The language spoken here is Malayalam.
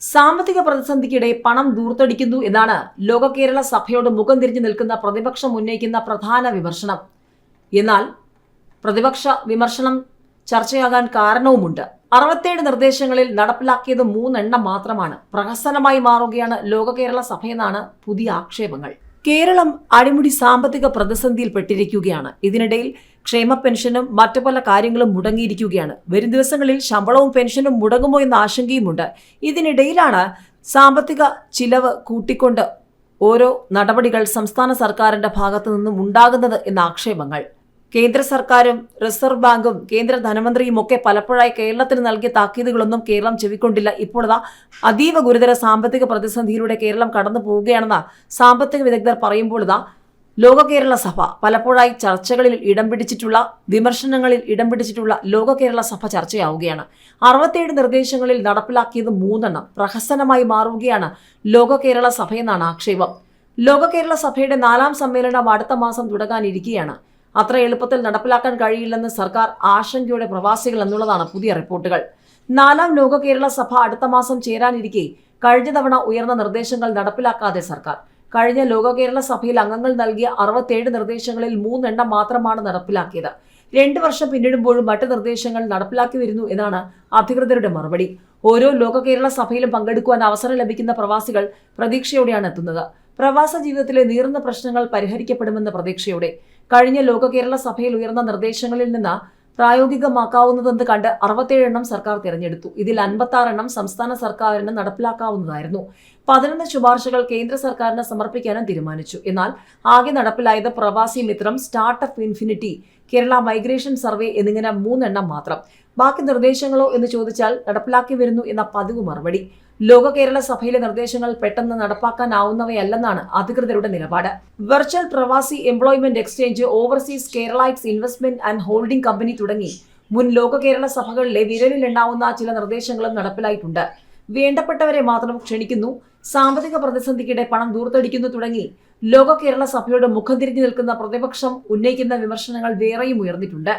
സാമ്പത്തിക പ്രതിസന്ധിക്കിടെ പണം ദൂർത്തടിക്കുന്നു എന്നാണ് ലോക കേരള സഭയോട് മുഖം തിരിഞ്ഞു നിൽക്കുന്ന പ്രതിപക്ഷം ഉന്നയിക്കുന്ന പ്രധാന വിമർശനം. എന്നാൽ പ്രതിപക്ഷ വിമർശനം ചർച്ചയാകാൻ കാരണവുമുണ്ട്. അറുപത്തേഴ് നിർദ്ദേശങ്ങളിൽ നടപ്പിലാക്കിയത് മൂന്നെണ്ണം മാത്രമാണ്. പ്രഹസനമായി മാറുകയാണ് ലോക കേരള സഭയെന്നാണ് പുതിയ ആക്ഷേപങ്ങൾ. കേരളം അടിമുടി സാമ്പത്തിക പ്രതിസന്ധിയിൽപ്പെട്ടിരിക്കുകയാണ് ഇതിനിടയിൽ ക്ഷേമ പെൻഷനും മറ്റു പല കാര്യങ്ങളും മുടങ്ങിയിരിക്കുകയാണ്. വരും ദിവസങ്ങളിൽ ശമ്പളവും പെൻഷനും മുടങ്ങുമോ എന്ന ആശങ്കയുമുണ്ട്. ഇതിനിടയിലാണ് സാമ്പത്തിക ചിലവ് കൂട്ടിക്കൊണ്ട് ഓരോ നടപടികൾ സംസ്ഥാന സർക്കാരിന്റെ ഭാഗത്തു നിന്നും ഉണ്ടാകുന്നത് എന്ന ആക്ഷേപങ്ങൾ. കേന്ദ്ര സർക്കാരും റിസർവ് ബാങ്കും കേന്ദ്ര ധനമന്ത്രിയും ഒക്കെ പലപ്പോഴായി കേരളത്തിന് നൽകിയ താക്കീതുകളൊന്നും കേരളം ചെവിക്കൊണ്ടില്ല. ഇപ്പോൾ ഇതാ അതീവ ഗുരുതര സാമ്പത്തിക പ്രതിസന്ധിയിലൂടെ കേരളം കടന്നു പോവുകയാണെന്ന് സാമ്പത്തിക വിദഗ്ധർ പറയുമ്പോൾ ഇതാ ലോക കേരള സഭ പലപ്പോഴായി ചർച്ചകളിൽ ഇടം പിടിച്ചിട്ടുള്ള വിമർശനങ്ങളിൽ ഇടം പിടിച്ചിട്ടുള്ള ലോക കേരള സഭ ചർച്ചയാവുകയാണ്. അറുപത്തിയേഴ് നിർദ്ദേശങ്ങളിൽ നടപ്പിലാക്കിയത് മൂന്നെണ്ണം പ്രഹസനമായി മാറുകയാണ് ലോക കേരള സഭയെന്നാണ് ആക്ഷേപം. ലോക കേരള സഭയുടെ നാലാം സമ്മേളനം അടുത്ത മാസം തുടങ്ങാനിരിക്കുകയാണ് അത്ര എളുപ്പത്തിൽ നടപ്പിലാക്കാൻ കഴിയില്ലെന്ന് സർക്കാർ ആശങ്കയുടെ പ്രവാസികൾ എന്നുള്ളതാണ് പുതിയ റിപ്പോർട്ടുകൾ. നാലാം ലോക കേരള സഭ അടുത്ത മാസം ചേരാനിരിക്കെ കഴിഞ്ഞ തവണ ഉയർന്ന നിർദ്ദേശങ്ങൾ നടപ്പിലാക്കാതെ സർക്കാർ. കഴിഞ്ഞ ലോക കേരള സഭയിൽ അംഗങ്ങൾ നൽകിയ അറുപത്തേഴ് നിർദ്ദേശങ്ങളിൽ മൂന്നെണ്ണം മാത്രമാണ് നടപ്പിലാക്കിയത്. രണ്ടു വർഷം പിന്നിടുമ്പോഴും മറ്റ് നിർദ്ദേശങ്ങൾ നടപ്പിലാക്കി വരുന്നു എന്നാണ് അധികൃതരുടെ മറുപടി. ഓരോ ലോക കേരള സഭയിലും പങ്കെടുക്കുവാൻ അവസരം ലഭിക്കുന്ന പ്രവാസികൾ പ്രതീക്ഷയോടെയാണ് എത്തുന്നത്. പ്രവാസ ജീവിതത്തിലെ നീറുന്ന പ്രശ്നങ്ങൾ പരിഹരിക്കപ്പെടുമെന്ന പ്രതീക്ഷയോടെ കഴിഞ്ഞ ലോക കേരള സഭയിൽ ഉയർന്ന നിർദ്ദേശങ്ങളിൽ നിന്ന് പ്രായോഗികമാക്കാവുന്നതെന്ന് കണ്ട് അറുപത്തേഴ് എണ്ണം സർക്കാർ തിരഞ്ഞെടുത്തു. ഇതിൽ അൻപത്തി എണ്ണം സംസ്ഥാന സർക്കാരിന് നടപ്പിലാക്കാവുന്നതായിരുന്നു. പതിനൊന്ന് ശുപാർശകൾ കേന്ദ്ര സർക്കാരിന് സമർപ്പിക്കാനും തീരുമാനിച്ചു. എന്നാൽ ആകെ നടപ്പിലായത് Pravasi Mithram startup infinity Kerala migration survey എന്നിങ്ങനെ മൂന്നെണ്ണം മാത്രം. ബാക്കി നിർദ്ദേശങ്ങളോ എന്ന് ചോദിച്ചാൽ നടപ്പിലാക്കി വരുന്നു എന്ന പതിവ് മറുപടി. ലോക കേരള സഭയിലെ നിർദ്ദേശങ്ങൾ പെട്ടെന്ന് നടപ്പാക്കാനാവുന്നവയല്ലെന്നാണ് അധികൃതരുടെ നിലപാട്. Virtual Pravasi employment exchange overseas Keralites investment and holding company തുടങ്ങി മുൻ ലോക കേരള സഭകളിലെ വിരലിലെണ്ണാവുന്ന ചില നിർദ്ദേശങ്ങളും നടപ്പിലായിട്ടുണ്ട്. വേണ്ടപ്പെട്ടവരെ മാത്രം ക്ഷണിക്കുന്നു സാമ്പത്തിക പ്രതിസന്ധിക്കിടെ പണം ദൂർത്തടിക്കുന്നു തുടങ്ങി ലോക കേരള സഭയുടെ മുഖം തിരിഞ്ഞു നിൽക്കുന്ന പ്രതിപക്ഷം ഉന്നയിക്കുന്ന വിമർശനങ്ങൾ വേറെയും ഉയർന്നിട്ടുണ്ട്.